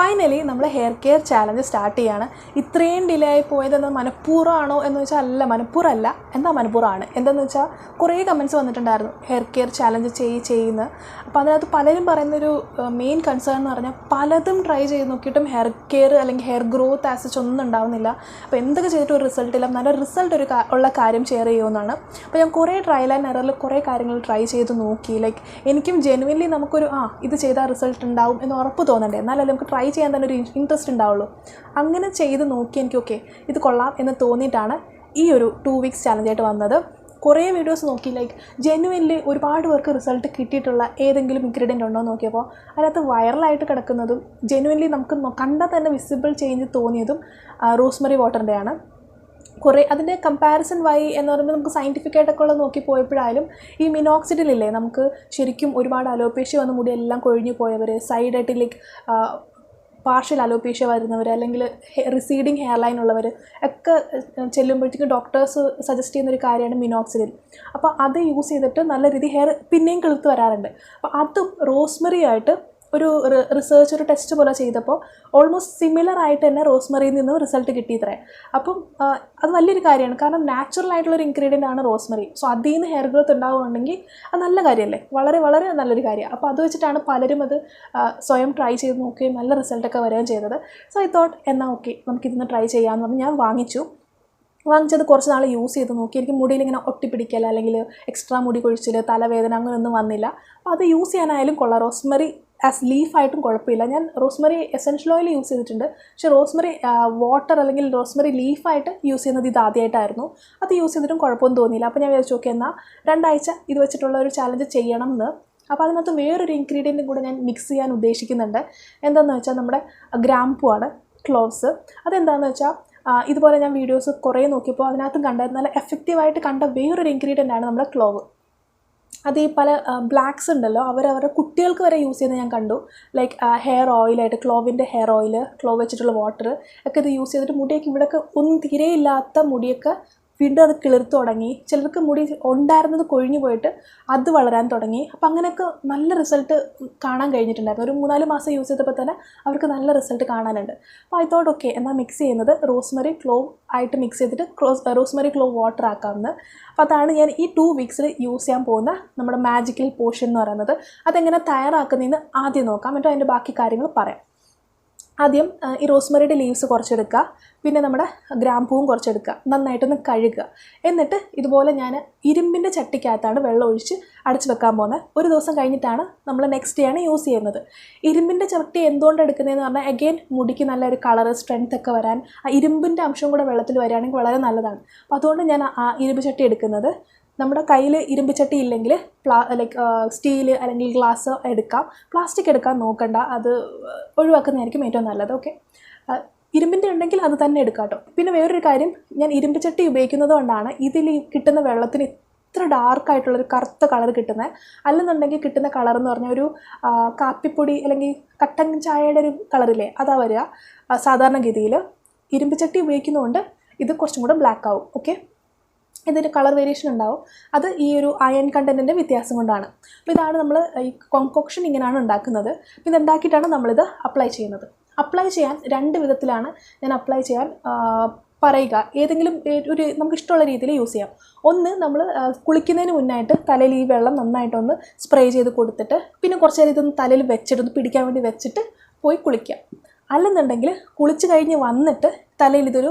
Finally നമ്മൾ hair care challenge start ചെയ്യാണ്. ഇത്രയും ഡിലേ ആയി പോയതെന്ന് മനഃപൂർവമാണോ എന്ന് വെച്ചാൽ അല്ല മനഃപൂർവമല്ല. എന്താ മനഃപൂർവമാണ്? എന്താണെന്ന് വെച്ചാൽ കുറേ കമന്റ്സ് വന്നിട്ടുണ്ടായിരുന്നു ഹെയർ കെയർ ചാലഞ്ച് ചെയ് ചെയ്യുന്ന. അപ്പോൾ അതിനകത്ത് പലരും പറയുന്നൊരു മെയിൻ കൺസേൺ എന്ന് പറഞ്ഞാൽ പലതും ട്രൈ ചെയ്ത് നോക്കിയിട്ടും ഹെയർ കെയർ അല്ലെങ്കിൽ ഹെയർ ഗ്രോത്ത് ആസിച്ച് ഒന്നും ഉണ്ടാവുന്നില്ല. അപ്പോൾ എന്തൊക്കെ ചെയ്തിട്ട് ഒരു റിസൾട്ട് ഇല്ല. നല്ല റിസൾട്ട് ഒരു ഉള്ള കാര്യം ഷെയർ ചെയ്യുമെന്നാണ്. അപ്പോൾ ഞാൻ കുറേ ട്രയൽ ആൻഡ് എററിൽ കുറേ കാര്യങ്ങൾ ട്രൈ ചെയ്ത് നോക്കി. ലൈക്ക് എനിക്കും ജെനുവൻലി നമുക്കൊരു ആ ഇത് ചെയ്താൽ റിസൾട്ട് ഉണ്ടാവും എന്ന് ഉറപ്പ് തോന്നണ്ടേ. എന്നാലല്ലേ നമുക്ക് ട്രൈ ചെയ്യാൻ തന്നെ ഒരു ഇൻട്രസ്റ്റ് ഉണ്ടാവുള്ളൂ. അങ്ങനെ ചെയ്ത് നോക്കി എനിക്കൊക്കെ ഇത് കൊള്ളാം എന്ന് തോന്നിയിട്ടാണ് ഈ ഒരു ടു വീക്സ് ചാലഞ്ചായിട്ട് വന്നത്. കുറേ വീഡിയോസ് നോക്കി ലൈക്ക് ജെനുവൻലി ഒരുപാട് പേർക്ക് റിസൾട്ട് കിട്ടിയിട്ടുള്ള ഏതെങ്കിലും ഇൻഗ്രീഡിയന്റ് ഉണ്ടോ എന്ന് നോക്കിയപ്പോൾ അതിനകത്ത് വൈറലായിട്ട് കിടക്കുന്നതും ജെനുവൻലി നമുക്ക് കണ്ടാൽ തന്നെ വിസിബിൾ ചേഞ്ച് തോന്നിയതും റോസ്മറി വാട്ടറിന്റെയാണ് കുറേ അതിന്റെ കമ്പാരിസൺ വൈ എന്ന് പറയുമ്പോൾ നമുക്ക് സയന്റിഫിക് ആയിട്ടൊക്കെ ഉള്ള നോക്കി പോയപ്പോഴായാലും ഈ മിനോക്സിഡിലില്ലേ നമുക്ക് ശരിക്കും ഒരുപാട് അലോപേഷ്യ വന്ന മുടി എല്ലാം കൊഴിഞ്ഞു പോയവർ സൈഡായിട്ട് ലൈക്ക് പാർഷ്യൽ അലോപേഷ്യ വരുന്നവർ അല്ലെങ്കിൽ റിസീഡിങ് ഹെയർ ലൈൻ ഉള്ളവർ ഒക്കെ ചെല്ലുമ്പോഴത്തേക്കും ഡോക്ടേഴ്സ് സജസ്റ്റ് ചെയ്യുന്ന ഒരു കാര്യമാണ് മിനോക്സിഡിൽ അപ്പോൾ അത് യൂസ് ചെയ്തിട്ട് നല്ല രീതിയിൽ ഹെയർ പിന്നെയും കിളുത്ത് വരാറുണ്ട്. അപ്പോൾ അതും റോസ്മെറി ആയിട്ട് ഒരു റിസേർച്ച് ഒരു ടെസ്റ്റ് പോലെ ചെയ്തപ്പോൾ ഓൾമോസ്റ്റ് സിമിലർ ആയിട്ട് തന്നെ റോസ്മറിയിൽ നിന്നും റിസൾട്ട് കിട്ടിയത്രേ അപ്പം അത് വലിയൊരു കാര്യമാണ്. കാരണം നാച്ചുറൽ ആയിട്ടുള്ള ഒരു ഇൻഗ്രീഡിയന്റ് ആണ് റോസ്മറി സോ അതിൽ നിന്ന് ഹെയർ ഗ്രോത്ത് ഉണ്ടാവുകയാണെങ്കിൽ അത് നല്ല കാര്യമല്ലേ വളരെ വളരെ നല്ലൊരു കാര്യമാണ് അപ്പോൾ അത് വെച്ചിട്ടാണ് പലരും അത് സ്വയം ട്രൈ ചെയ്ത് നോക്കുകയും നല്ല റിസൾട്ടൊക്കെ വരികയും ചെയ്തത്. സോ ഐ തോട്ട് എന്നാൽ ഓക്കെ നമുക്കിതൊന്ന് ട്രൈ ചെയ്യാമെന്ന് പറഞ്ഞ് ഞാൻ വാങ്ങിച്ചു. വാങ്ങിച്ചത് കുറച്ച് നാൾ യൂസ് ചെയ്ത് നോക്കി. എനിക്ക് മുടിയിൽ ഇങ്ങനെ ഒട്ടിപ്പിടിക്കൽ അല്ലെങ്കിൽ എക്സ്ട്രാ മുടി കൊഴിച്ചിൽ തലവേദന അങ്ങനെയൊന്നും വന്നില്ല. അപ്പോൾ അത് യൂസ് ചെയ്യാനായാലും കൊള്ളാം. റോസ്മറി ആസ് ലീഫായിട്ടും കുഴപ്പമില്ല. ഞാൻ റോസ്മറി എസെൻഷ്യൽ ഓയിൽ യൂസ് ചെയ്തിട്ടുണ്ട്. പക്ഷെ റോസ്മറി വാട്ടർ അല്ലെങ്കിൽ റോസ്മറി ലീഫായിട്ട് യൂസ് ചെയ്യുന്നത് ഇത് ആദ്യമായിട്ടായിരുന്നു അത് യൂസ് ചെയ്തിട്ടും കുഴപ്പമൊന്നും തോന്നിയില്ല. അപ്പോൾ ഞാൻ വിചാരിച്ചു ഓക്കെ എന്നാൽ രണ്ടാഴ്ച ഇത് വെച്ചിട്ടുള്ള ഒരു ചാലഞ്ച് ചെയ്യണം എന്ന് അപ്പോൾ അതിനകത്ത് വേറൊരു ഇൻഗ്രീഡിയന്റും കൂടെ ഞാൻ മിക്സ് ചെയ്യാൻ ഉദ്ദേശിക്കുന്നുണ്ട്. എന്താണെന്ന് വെച്ചാൽ നമ്മുടെ ഗ്രാമ്പു ആണ് ക്ലോവ്സ്. അതെന്താണെന്ന് വെച്ചാൽ ഇതുപോലെ ഞാൻ വീഡിയോസ് കുറേ നോക്കിയപ്പോൾ അതിനകത്തും കണ്ട നല്ല എഫക്റ്റീവായിട്ട് കണ്ട വേറൊരു ഇൻഗ്രീഡിയന്റ് ആണ് നമ്മുടെ ക്ലോവ്. അത് ഈ പല ബ്ലാക്സ് ഉണ്ടല്ലോ അവരവരുടെ കുട്ടികൾക്ക് വരെ യൂസ് ചെയ്യുന്നത് ഞാൻ കണ്ടു. ലൈക്ക് ഹെയർ ഓയിലായിട്ട് ക്ലോവിന്റെ ഹെയർ ഓയിൽ ക്ലോവ് വെച്ചിട്ടുള്ള വാട്ടർ ഒക്കെ ഇത് യൂസ് ചെയ്തിട്ട് മുടിയൊക്കെ ഇവിടെയൊക്കെ ഒന്നും തീരെ ഇല്ലാത്ത മുടിയൊക്കെ വീണ്ടും അത് കിളിർത്ത് തുടങ്ങി. ചിലർക്ക് മുടി ഉണ്ടായിരുന്നത് കൊഴിഞ്ഞു പോയിട്ട് അത് വളരാൻ തുടങ്ങി. അപ്പം അങ്ങനെയൊക്കെ നല്ല റിസൾട്ട് കാണാൻ കഴിഞ്ഞിട്ടുണ്ടായിരുന്നു. ഒരു മൂന്നാൽ മാസം യൂസ് ചെയ്തപ്പോൾ തന്നെ അവർക്ക് നല്ല റിസൾട്ട് കാണാനുണ്ട്. അപ്പോൾ ഐ എന്നാൽ മിക്സ് ചെയ്യുന്നത് റോസ്മറി ക്ലോവ് ആയിട്ട് മിക്സ് ചെയ്തിട്ട് ക്ലോസ് റോസ്മറി ക്ലോവ് വാട്ടർ ആക്കാമെന്ന് അപ്പോൾ അതാണ് ഞാൻ ഈ ടു വീക്സിൽ യൂസ് ചെയ്യാൻ പോകുന്ന നമ്മുടെ മാജിക്കൽ പോഷൻ എന്ന് പറയുന്നത്. അതെങ്ങനെ തയ്യാറാക്കുന്നതെന്ന് ആദ്യം നോക്കാം. എന്നിട്ട് അതിന്റെ ബാക്കി കാര്യങ്ങൾ പറയാം. ആദ്യം ഈ റോസ്മറിയുടെ ലീവ്സ് കുറച്ചെടുക്കുക പിന്നെ നമ്മുടെ ഗ്രാമ്പൂവും കുറച്ചെടുക്കുക നന്നായിട്ടൊന്ന് കഴുകുക. എന്നിട്ട് ഇതുപോലെ ഞാൻ ഇരുമ്പിന്റെ ചട്ടിക്കകത്താണ് വെള്ളം ഒഴിച്ച് അടച്ചു വെക്കാൻ പോകുന്നത്. ഒരു ദിവസം കഴിഞ്ഞിട്ടാണ് നമ്മൾ നെക്സ്റ്റ് ഡേ ആണ് യൂസ് ചെയ്യുന്നത്. ഇരുമ്പിന്റെ ചട്ടി എന്തുകൊണ്ട് എടുക്കുന്നതെന്ന് പറഞ്ഞാൽ അഗെയിൻ മുടിക്ക് നല്ലൊരു കളർ സ്ട്രെങ്ത് ഒക്കെ വരാൻ ആ ഇരുമ്പിന്റെ അംശം കൂടെ വെള്ളത്തിൽ വരികയാണെങ്കിൽ വളരെ നല്ലതാണ്. അപ്പോൾ അതുകൊണ്ട് ഞാൻ ആ ഇരുമ്പ് ചട്ടി എടുക്കുന്നത് നമ്മുടെ കയ്യിൽ ഇരുമ്പ് ചട്ടി ഇല്ലെങ്കിൽ പ്ലാ ലൈക്ക് സ്റ്റീൽ അല്ലെങ്കിൽ ഗ്ലാസ് എടുക്കാം. പ്ലാസ്റ്റിക് എടുക്കാൻ നോക്കണ്ട. അത് ഒഴിവാക്കുന്നതായിരിക്കും ഏറ്റവും നല്ലത്. ഓക്കെ ഇരുമ്പിന്റെ ഉണ്ടെങ്കിൽ അത് തന്നെ എടുക്കാം കേട്ടോ. പിന്നെ വേറൊരു കാര്യം ഞാൻ ഇരുമ്പ് ചട്ടി ഉപയോഗിക്കുന്നത് കൊണ്ടാണ് ഇതിൽ കിട്ടുന്ന വെള്ളത്തിന് ഇത്ര ഡാർക്കായിട്ടുള്ളൊരു കറുത്ത കളർ കിട്ടുന്നത് അല്ലെന്നുണ്ടെങ്കിൽ കിട്ടുന്ന കളർ എന്ന് പറഞ്ഞാൽ ഒരു കാപ്പിപ്പൊടി അല്ലെങ്കിൽ കട്ടൻ ചായയുടെ ഒരു കളറില്ലേ അതാ വരിക. സാധാരണ സാധാരണഗതിയിൽ ഇരുമ്പ് ചട്ടി ഉപയോഗിക്കുന്നതുകൊണ്ട് ഇത് കുറച്ചും കൂടെ ബ്ലാക്ക് ആവും. ഓക്കെ ഇതിന്റെ കളർ വേരിയേഷൻ ഉണ്ടാവും. അത് ഈ ഒരു അയൺ കണ്ടന്റിന്റെ വ്യത്യാസം കൊണ്ടാണ്. അപ്പോൾ ഇതാണ് നമ്മൾ ഈ കോങ്കോക്ഷൻ ഇങ്ങനെയാണ് ഉണ്ടാക്കുന്നത്. പിന്നെ ഉണ്ടാക്കിയിട്ടാണ് നമ്മളിത് അപ്ലൈ ചെയ്യുന്നത്. അപ്ലൈ ചെയ്യാൻ രണ്ട് വിധത്തിലാണ് ഞാൻ അപ്ലൈ ചെയ്യാൻ പറയുക. ഏതെങ്കിലും ഒരു നമുക്ക് ഇഷ്ടമുള്ള രീതിയിൽ യൂസ് ചെയ്യാം. ഒന്ന് നമ്മൾ കുളിക്കുന്നതിന് മുന്നായിട്ട് തലയിൽ ഈ വെള്ളം നന്നായിട്ടൊന്ന് സ്പ്രേ ചെയ്ത് കൊടുത്തിട്ട് പിന്നെ കുറച്ച് നേരം ഇതൊന്ന് തലയിൽ വെച്ചിട്ടൊന്ന് പിടിക്കാൻ വേണ്ടി വെച്ചിട്ട് പോയി കുളിക്കുക. അല്ലെന്നുണ്ടെങ്കിൽ കുളിച്ച് കഴിഞ്ഞ് വന്നിട്ട് തലയിൽ ഇതൊരു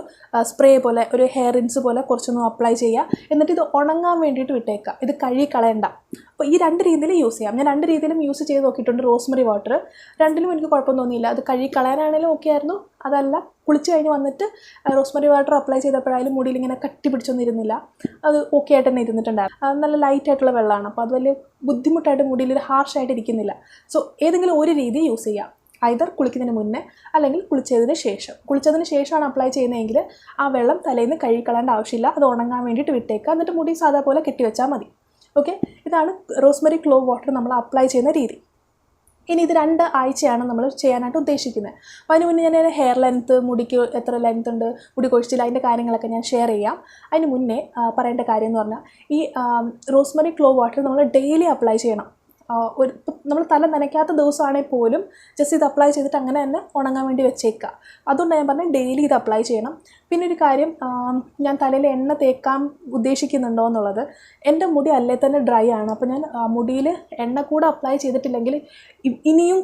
സ്പ്രേ പോലെ ഒരു ഹെയർ റിൻസ് പോലെ കുറച്ചൊന്നും അപ്ലൈ ചെയ്യുക എന്നിട്ട് ഇത് ഉണങ്ങാൻ വേണ്ടിയിട്ട് വിട്ടേക്കുക ഇത് കഴുകി കളയണ്ട. അപ്പോൾ ഈ രണ്ട് രീതിയിൽ യൂസ് ചെയ്യാം. ഞാൻ രണ്ട് രീതിയിലും യൂസ് ചെയ്ത് നോക്കിയിട്ടുണ്ട് റോസ്മറി വാട്ടർ രണ്ടിലും എനിക്ക് കുഴപ്പം തോന്നിയില്ല. അത് കഴുകി കളയാനാണെങ്കിലും ഓക്കെ ആയിരുന്നു. അതല്ല കുളിച്ച് കഴിഞ്ഞ് വന്നിട്ട് റോസ്മറി വാട്ടർ അപ്ലൈ ചെയ്തപ്പോഴായാലും മുടിയിൽ ഇങ്ങനെ കട്ടി പിടിച്ചൊന്നും ഇരുന്നില്ല. അത് ഓക്കെ ആയിട്ട് തന്നെ ഇരുന്നിട്ടുണ്ടായിരുന്നു. അത് നല്ല ലൈറ്റ് ആയിട്ടുള്ള വെള്ളമാണ്. അപ്പോൾ അത് വലിയ ബുദ്ധിമുട്ടായിട്ട് മുടിയിൽ ഹാർഷായിട്ട് ഇരിക്കുന്നില്ല. സോ ഏതെങ്കിലും ഒരു രീതി യൂസ് ചെയ്യാം. ഐതർ കുളിക്കുന്നതിന് മുന്നേ അല്ലെങ്കിൽ കുളിച്ചതിന് ശേഷം. കുളിച്ചതിന് ശേഷമാണ് അപ്ലൈ ചെയ്യുന്നതെങ്കിൽ ആ വെള്ളം തലയിൽ നിന്ന് കഴുകിക്കളയേണ്ട ആവശ്യമില്ല. അത് ഉണങ്ങാൻ വേണ്ടിയിട്ട് വിട്ടേക്കുക. എന്നിട്ട് മുടി സാധാ പോലെ കെട്ടിവെച്ചാൽ മതി. ഓക്കെ ഇതാണ് റോസ്മറി ക്ലോ വാട്ടർ നമ്മൾ അപ്ലൈ ചെയ്യുന്ന രീതി. ഇനി ഇത് രണ്ട് ആഴ്ചയാണ് നമ്മൾ ചെയ്യാനായിട്ട് ഉദ്ദേശിക്കുന്നത്. അപ്പോൾ അതിന് മുന്നേ ഞാൻ ഹെയർ ലെങ്ത്ത് മുടിക്ക് എത്ര ലെങ്ത് ഉണ്ട് മുടി കൊഴിച്ചില്ല അതിന്റെ കാര്യങ്ങളൊക്കെ ഞാൻ ഷെയർ ചെയ്യാം. അതിന് മുന്നേ പറയേണ്ട കാര്യം എന്ന് പറഞ്ഞാൽ ഈ റോസ്മറി ക്ലോ വാട്ടർ നമ്മൾ ഡെയിലി അപ്ലൈ ചെയ്യണം. ഒരു നമ്മൾ തല നനയ്ക്കാത്ത ദിവസമാണെങ്കിൽ പോലും ജസ്റ്റ് ഇത് അപ്ലൈ ചെയ്തിട്ട് അങ്ങനെ തന്നെ ഉണങ്ങാൻ വേണ്ടി വെച്ചേക്കുക. അതുകൊണ്ട് ഞാൻ പറഞ്ഞത് ഡെയിലി ഇത് അപ്ലൈ ചെയ്യണം. പിന്നെ ഒരു കാര്യം ഞാൻ തലയിൽ എണ്ണ തേക്കാൻ ഉദ്ദേശിക്കുന്നുണ്ടോ എന്നുള്ളത്. എന്റെ മുടി അല്ലേ തന്നെ ഡ്രൈ ആണ്. അപ്പോൾ ഞാൻ മുടിയിൽ എണ്ണ കൂടെ അപ്ലൈ ചെയ്തിട്ടില്ലെങ്കിൽ ഇനിയും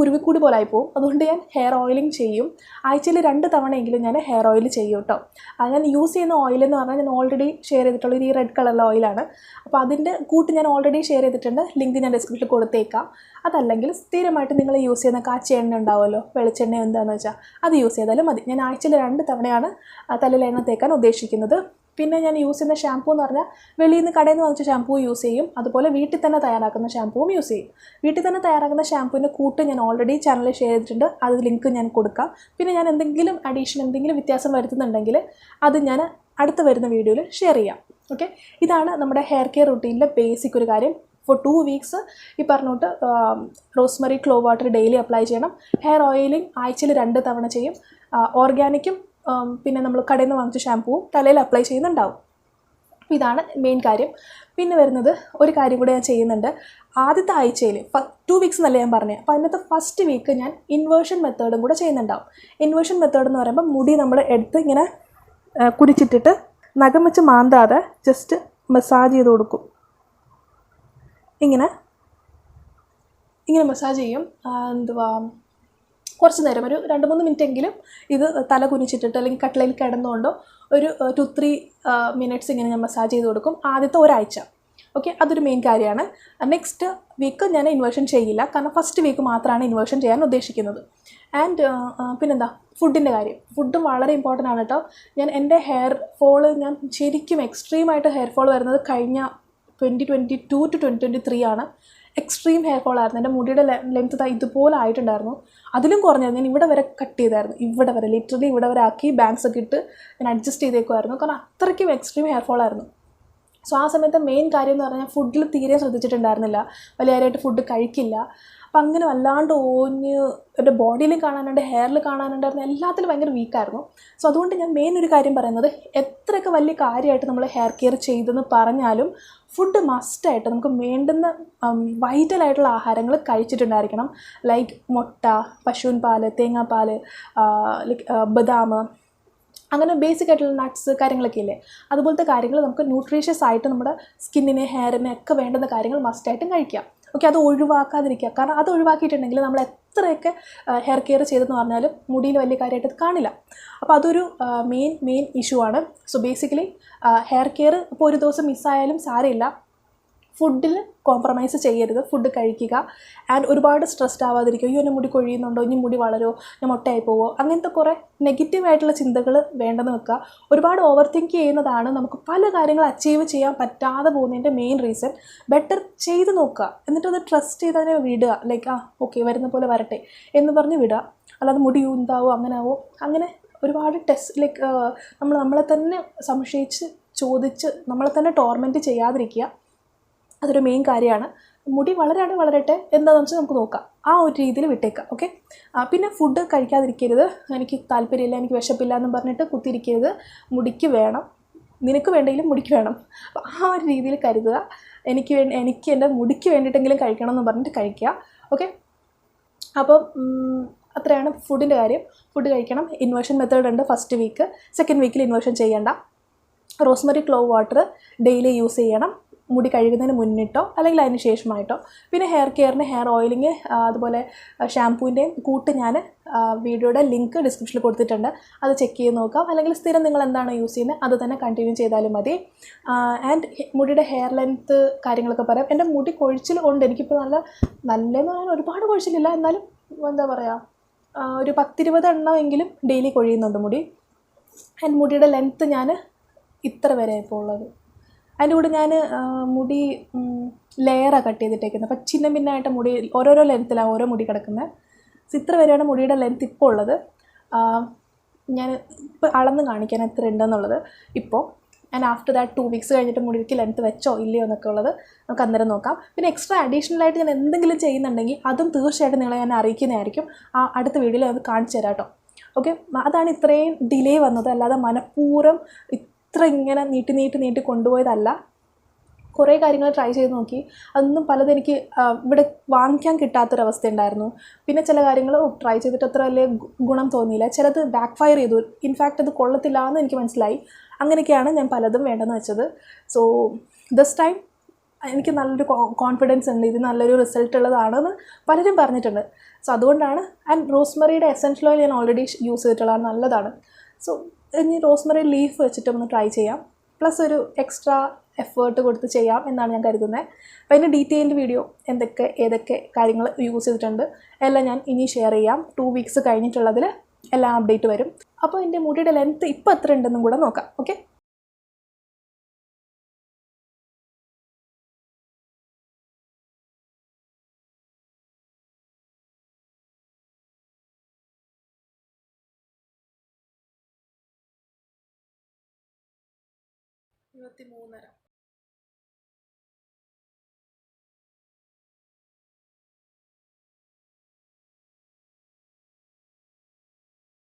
കുരുവിക്കൂടി പോലെ ആയിപ്പോവും അതുകൊണ്ട് ഞാൻ ഹെയർ ഓയിലിംഗ് ചെയ്യും. ആഴ്ചയിൽ രണ്ട് തവണയെങ്കിലും ഞാൻ ഹെയർ ഓയിൽ ചെയ്യും കേട്ടോ അത് ഞാൻ യൂസ് ചെയ്യുന്ന ഓയിൽ എന്ന് പറഞ്ഞാൽ ഞാൻ ഓൾറെഡി ഷെയർ ചെയ്തിട്ടുള്ളത് ഈ റെഡ് കളറിലെ ഓയിലാണ് അപ്പോൾ അതിന്റെ കൂട്ട് ഞാൻ ഓൾറെഡി ഷെയർ ചെയ്തിട്ടുണ്ട്. ലിങ്ക് ഞാൻ ഡിസ്ക്രിപ്ഷനിൽ കൊടുത്തേക്കാം. അതല്ലെങ്കിൽ സ്ഥിരമായിട്ട് നിങ്ങൾ യൂസ് ചെയ്യുന്ന കാച്ചി എണ്ണ ഉണ്ടാവുമല്ലോ. വെളിച്ചെണ്ണ എന്താണെന്ന് വെച്ചാൽ അത് യൂസ് ചെയ്താലും മതി. ഞാൻ ആഴ്ചയിൽ രണ്ട് തവണയാണ് തലയിൽ എണ്ണ തേക്കാൻ ഉദ്ദേശിക്കുന്നത്. പിന്നെ ഞാൻ യൂസ് ചെയ്യുന്ന ഷാമ്പൂ എന്ന് പറഞ്ഞാൽ വെളിയിൽ നിന്ന് കടയിൽ നിന്ന് വാങ്ങിച്ച ഷാമ്പൂ യൂസ് ചെയ്യും. അതുപോലെ വീട്ടിൽ തന്നെ തയ്യാറാക്കുന്ന ഷാമ്പൂവും യൂസ് ചെയ്യും. വീട്ടിൽ തന്നെ തയ്യാറാക്കുന്ന ഷാമ്പൂവിന്റെ കൂട്ട് ഞാൻ ഓൾറെഡി ചാനലിൽ ഷെയർ ചെയ്തിട്ടുണ്ട്. അത് ലിങ്ക് ഞാൻ കൊടുക്കാം. പിന്നെ ഞാൻ എന്തെങ്കിലും അഡീഷൻ എന്തെങ്കിലും വ്യത്യാസം വരുത്തുന്നുണ്ടെങ്കിൽ അത് ഞാൻ അടുത്ത് വരുന്ന വീഡിയോയിൽ ഷെയർ ചെയ്യാം. ഓക്കെ ഇതാണ് നമ്മുടെ ഹെയർ കെയർ റുട്ടീനിലെ ബേസിക് ഒരു കാര്യം. ഫോർ ടു വീക്സ് ഈ പറഞ്ഞോട്ട് rosemary clove water daily apply ചെയ്യണം. ഹെയർ ഓയിലിംഗ് ആഴ്ചയിൽ രണ്ട് തവണ ചെയ്യും. ഓർഗാനിക്കും പിന്നെ നമ്മൾ കടയിൽ നിന്ന് വാങ്ങിച്ച ഷാമ്പുവും തലയിൽ അപ്ലൈ ചെയ്യുന്നുണ്ടാവും. ഇതാണ് മെയിൻ കാര്യം. പിന്നെ വരുന്നത് ഒരു കാര്യം കൂടെ ഞാൻ ചെയ്യുന്നുണ്ട്. ആദ്യത്തെ ആഴ്ചയിൽ ടു വീക്സ് എന്നല്ല ഞാൻ പറഞ്ഞത് അപ്പോൾ അതിനകത്ത് ഫസ്റ്റ് വീക്ക് ഞാൻ ഇൻവേർഷൻ മെത്തേഡും കൂടെ ചെയ്യുന്നുണ്ടാവും. ഇൻവേർഷൻ മെത്തേഡ് എന്ന് പറയുമ്പോൾ മുടി നമ്മൾ എടുത്ത് ഇങ്ങനെ കുരിച്ചിട്ടിട്ട് നഖം വെച്ച് മാന്താതെ ജസ്റ്റ് മസാജ് ചെയ്ത് കൊടുക്കും. ഇങ്ങനെ ഇങ്ങനെ മസാജ് ചെയ്യും. എന്തുവാ കുറച്ച് നേരം ഒരു രണ്ട് മൂന്ന് മിനിറ്റ് എങ്കിലും ഇത് തല കുനിച്ചിട്ടിട്ട് അല്ലെങ്കിൽ കട്ടിലയിൽ കിടന്നുകൊണ്ടോ ഒരു ടു ത്രീ മിനിറ്റ്സ് ഇങ്ങനെ ഞാൻ മസാജ് ചെയ്ത് കൊടുക്കും ആദ്യത്തെ ഒരാഴ്ച. ഓക്കെ അതൊരു മെയിൻ കാര്യമാണ്. നെക്സ്റ്റ് വീക്ക് ഞാൻ ഇൻവേർഷൻ ചെയ്യില്ല. കാരണം ഫസ്റ്റ് വീക്ക് മാത്രമാണ് ഇൻവേർഷൻ ചെയ്യാൻ ഉദ്ദേശിക്കുന്നത്. ആൻഡ് പിന്നെന്താ ഫുഡിന്റെ കാര്യം. ഫുഡും വളരെ ഇമ്പോർട്ടന്റ് ആണ് കേട്ടോ. ഞാൻ എന്റെ ഹെയർ ഫോൾ ഞാൻ ശരിക്കും എക്സ്ട്രീമായിട്ട് ഹെയർ ഫോൾ വരുന്നത് കഴിഞ്ഞ twenty twenty two two twenty twenty three ആണ് എക്സ്ട്രീം ഹെയർ ഫോൾ ആയിരുന്നു. എന്റെ മുടിയുടെ ലെങ്ത് ഇതുപോലെ ആയിട്ടുണ്ടായിരുന്നു. അതിലും കുറഞ്ഞായിരുന്നു ഞാൻ ഇവിടെ വരെ കട്ട് ചെയ്തായിരുന്നു. ഇവിടെ വരെ ലിറ്ററലി ഇവിടെ വരെ ആക്കി ബാങ്ക്സ് ഒക്കെ ഇട്ട് ഞാൻ അഡ്ജസ്റ്റ് ചെയ്തേക്കുമായിരുന്നു കാരണം അത്രയ്ക്കും എക്സ്ട്രീം ഹെയർ ഫോൾ ആയിരുന്നു. സോ ആ സമയത്ത് മെയിൻ കാര്യം എന്ന് പറഞ്ഞാൽ ഫുഡിൽ തീരെ ശ്രദ്ധിച്ചിട്ടുണ്ടായിരുന്നില്ല. വലിയ കാര്യമായിട്ട് ഫുഡ് കഴിക്കില്ല. അപ്പം അങ്ങനെ വല്ലാണ്ട് ഓഞ്ഞ് എന്റെ ബോഡിയിൽ കാണാനുണ്ട് ഹെയറിൽ കാണാനുണ്ടായിരുന്നു. എല്ലാത്തിലും ഭയങ്കര വീക്കായിരുന്നു സോ അതുകൊണ്ട് ഞാൻ മെയിൻ ഒരു കാര്യം പറയുന്നത് എത്രയൊക്കെ വലിയ കാര്യമായിട്ട് നമ്മൾ ഹെയർ കെയർ ചെയ്തെന്ന് പറഞ്ഞാലും ഫുഡ് മസ്റ്റായിട്ട് നമുക്ക് വേണ്ടുന്ന വൈറ്റലായിട്ടുള്ള ആഹാരങ്ങൾ കഴിച്ചിട്ടുണ്ടായിരിക്കണം. ലൈക്ക് മുട്ട പശുവിൻ പാൽ തേങ്ങാപ്പാൽ ലൈക്ക് ബദാം അങ്ങനെ ബേസിക് ആയിട്ടുള്ള നട്ട്സ് കാര്യങ്ങളൊക്കെ ഇല്ലേ? അതുപോലത്തെ കാര്യങ്ങൾ നമുക്ക് ന്യൂട്രീഷ്യസ് ആയിട്ട് നമ്മുടെ സ്കിന്നിനെ ഹെയറിനെ ഒക്കെ വേണ്ടുന്ന കാര്യങ്ങൾ മസ്റ്റായിട്ടും കഴിക്കാം. ഓക്കെ അത് ഒഴിവാക്കാതിരിക്കുക. കാരണം അത് ഒഴിവാക്കിയിട്ടുണ്ടെങ്കിൽ നമ്മൾ എത്രയൊക്കെ ഹെയർ കെയർ ചെയ്തെന്ന് പറഞ്ഞാലും മുടിയിൽ വലിയ കാര്യമായിട്ട് കാണില്ല. അപ്പോൾ അതൊരു മെയിൻ മെയിൻ ഇഷ്യൂ ആണ്. സോ ബേസിക്കലി ഹെയർ കെയർ ഇപ്പോൾ ഒരു ദിവസം മിസ്സായാലും സാരമില്ല. ഫുഡിൽ കോംപ്രമൈസ് ചെയ്യരുത്. ഫുഡ് കഴിക്കുക. ആൻഡ് ഒരുപാട് സ്ട്രെസ്ഡ് ആവാതിരിക്കുക. അയ്യോ എന്റെ മുടി കൊഴിയുന്നുണ്ടോ? ഇനി മുടി വളരോ? ഞാൻ മുട്ടയായി പോവോ? അങ്ങനത്തെ കുറേ നെഗറ്റീവായിട്ടുള്ള ചിന്തകൾ വേണ്ടെന്ന് വെക്കുക. ഒരുപാട് ഓവർ തിങ്ക് ചെയ്യുന്നതാണ് നമുക്ക് പല കാര്യങ്ങൾ അച്ചീവ് ചെയ്യാൻ പറ്റാതെ പോകുന്നതിന്റെ മെയിൻ റീസൺ ബെറ്റർ ചെയ്ത് നോക്കുക. എന്നിട്ട് അത് ട്രസ്റ്റ് ചെയ്ത് അതിനെ വിടുക. ലൈക്ക് ആ ഓക്കെ വരുന്ന പോലെ വരട്ടെ എന്ന് പറഞ്ഞ് വിടുക. അല്ലാതെ മുടി ഉണ്ടാവോ അങ്ങനെ ആവോ അങ്ങനെ ഒരുപാട് ടെസ്റ്റ് ലൈക്ക് നമ്മൾ നമ്മളെ തന്നെ സംശയിച്ച് ചോദിച്ച് നമ്മളെ തന്നെ ടോർമെന്റ് ചെയ്യാതിരിക്കുക. അതൊരു മെയിൻ കാര്യമാണ്. മുടി വളരാണ് വളരട്ടെ എന്താണെന്ന് വെച്ചാൽ നമുക്ക് നോക്കാം. ആ ഒരു രീതിയിൽ വിട്ടേക്കാം ഓക്കെ പിന്നെ ഫുഡ് കഴിക്കാതിരിക്കരുത്. എനിക്ക് താല്പര്യമില്ല എനിക്ക് വിശപ്പില്ല എന്ന് പറഞ്ഞിട്ട് കുത്തിയിരിക്കരുത്. മുടിക്ക് വേണം. നിനക്ക് വേണ്ടെങ്കിലും മുടിക്ക് വേണം. അപ്പോൾ ആ ഒരു രീതിയിൽ കരുതുക. എനിക്ക് വേണ്ടി എനിക്ക് എന്റെ മുടിക്ക് വേണ്ടിയിട്ടെങ്കിലും കഴിക്കണം എന്ന് പറഞ്ഞിട്ട് കഴിക്കുക ഓക്കെ അപ്പം അത്രയാണ് ഫുഡിന്റെ കാര്യം. ഫുഡ് കഴിക്കണം. ഇൻവേർഷൻ മെത്തേഡ് ഉണ്ട് ഫസ്റ്റ് വീക്ക് സെക്കൻഡ് വീക്കിൽ ഇൻവേർഷൻ ചെയ്യേണ്ട. Rosemary clove water daily use ചെയ്യണം. മുടി കഴുകുന്നതിന് മുന്നിട്ടോ അല്ലെങ്കിൽ അതിന് ശേഷമായിട്ടോ. പിന്നെ ഹെയർ കെയറിന് ഹെയർ ഓയിലിങ് അതുപോലെ ഷാംപൂവിന്റെയും കൂട്ട് ഞാൻ വീഡിയോയുടെ ലിങ്ക് ഡിസ്ക്രിപ്ഷനിൽ കൊടുത്തിട്ടുണ്ട്. അത് ചെക്ക് ചെയ്ത് നോക്കാം. അല്ലെങ്കിൽ സ്ഥിരം നിങ്ങൾ എന്താണ് യൂസ് ചെയ്യുന്നത് അത് തന്നെ കണ്ടിന്യൂ ചെയ്താലും മതി. ആൻഡ് മുടിയുടെ ഹെയർ ലെങ്ത്ത് കാര്യങ്ങളൊക്കെ പറയാം. എന്റെ മുടി കൊഴിച്ചിൽ ഉണ്ട്. എനിക്കിപ്പോൾ നല്ല നല്ലതെന്ന് പറയാൻ ഒരുപാട് കൊഴിച്ചിലില്ല. എന്നാലും എന്താ പറയുക ഒരു പത്തിരുപത് എണ്ണമെങ്കിലും ഡെയിലി കൊഴിയുന്നുണ്ട് മുടി. ആൻഡ് മുടിയുടെ ലെങ്ത്ത് ഞാൻ ഇത്ര വരെ ഇപ്പോൾ ഉള്ളത്. അതിന്റെ കൂടെ ഞാൻ മുടി ലെയറാണ് കട്ട് ചെയ്തിട്ടേക്കുന്നത് അപ്പം ചിന്ന ഭിന്നായിട്ട് മുടി ഓരോരോ ലെങ്ത്തിലാണ് ഓരോ മുടി കിടക്കുന്നത് സോ ഇത്ര വരെയാണ് മുടിയുടെ ലെങ്ത്ത് ഇപ്പോൾ ഉള്ളത്. ഞാൻ ഇപ്പോൾ അളന്ന് കാണിക്കാൻ എത്ര ഉണ്ടെന്നുള്ളത് ഇപ്പോൾ and after that two weeks കഴിഞ്ഞിട്ട് മുടിക്ക് ലെങ്ത്ത് വെച്ചോ ഇല്ലയോ എന്നൊക്കെ ഉള്ളത് നമുക്ക് അന്നേരം നോക്കാം. പിന്നെ എക്സ്ട്രാ അഡീഷണലായിട്ട് ഞാൻ എന്തെങ്കിലും ചെയ്യുന്നുണ്ടെങ്കിൽ അതും തീർച്ചയായിട്ടും നിങ്ങളെ ഞാൻ അറിയിക്കുന്നതായിരിക്കും. ആ അടുത്ത വീഡിയോയിൽ അത് കാണിച്ചു തരാം കേട്ടോ ഓക്കെ അതാണ് ഇത്രയും ഡിലേ വന്നത്. അല്ലാതെ മനഃപൂർവം ഇത്ര ഇങ്ങനെ നീട്ടി നീട്ടി നീട്ടി കൊണ്ടുപോയതല്ല. കുറേ കാര്യങ്ങൾ ട്രൈ ചെയ്ത് നോക്കി. അതൊന്നും പലതും എനിക്ക് ഇവിടെ വാങ്ങിക്കാൻ കിട്ടാത്തൊരവസ്ഥ ഉണ്ടായിരുന്നു പിന്നെ ചില കാര്യങ്ങൾ ട്രൈ ചെയ്തിട്ട് അത്ര വലിയ ഗുണം തോന്നിയില്ല. ചിലത് ബാക്ക് ഫയർ ചെയ്തു ഇൻഫാക്റ്റ് അത് കൊള്ളത്തില്ല എന്ന് എനിക്ക് മനസ്സിലായി. അങ്ങനെയൊക്കെയാണ് ഞാൻ പലതും വേണ്ടെന്ന് വെച്ചത്. സോ ദസ് ടൈം എനിക്ക് നല്ലൊരു കോൺഫിഡൻസ് ഉണ്ട്. ഇത് നല്ലൊരു റിസൾട്ട് ഉള്ളതാണെന്ന് പലരും പറഞ്ഞിട്ടുണ്ട്. സോ അതുകൊണ്ടാണ് ആൻഡ് റോസ്മറിയുടെ എസെൻഷ്യൽ ഓയിൽ ഞാൻ ഓൾറെഡി യൂസ് ചെയ്തിട്ടുള്ളതാണ് നല്ലതാണ്. സോ ഇനി റോസ്മറി ലീഫ് വെച്ചിട്ട് ഒന്ന് ട്രൈ ചെയ്യാം. പ്ലസ് ഒരു എക്സ്ട്രാ എഫേർട്ട് കൊടുത്ത് ചെയ്യാം എന്നാണ് ഞാൻ കരുതുന്നത് അപ്പോൾ അതിന്റെ ഡീറ്റെയിൽഡ് വീഡിയോ എന്തൊക്കെ ഏതൊക്കെ കാര്യങ്ങൾ യൂസ് ചെയ്തിട്ടുണ്ട് എല്ലാം ഞാൻ ഇനി ഷെയർ ചെയ്യാം. ടു വീക്സ് കഴിഞ്ഞിട്ടുള്ളതിൽ എല്ലാം അപ്ഡേറ്റ് വരും. അപ്പോൾ എന്റെ മുടിയുടെ ലെങ്ത്ത് ഇപ്പോൾ എത്ര ഉണ്ടെന്നും കൂടെ നോക്കാം. ഓക്കെ ഇരുപത്തി മൂന്നര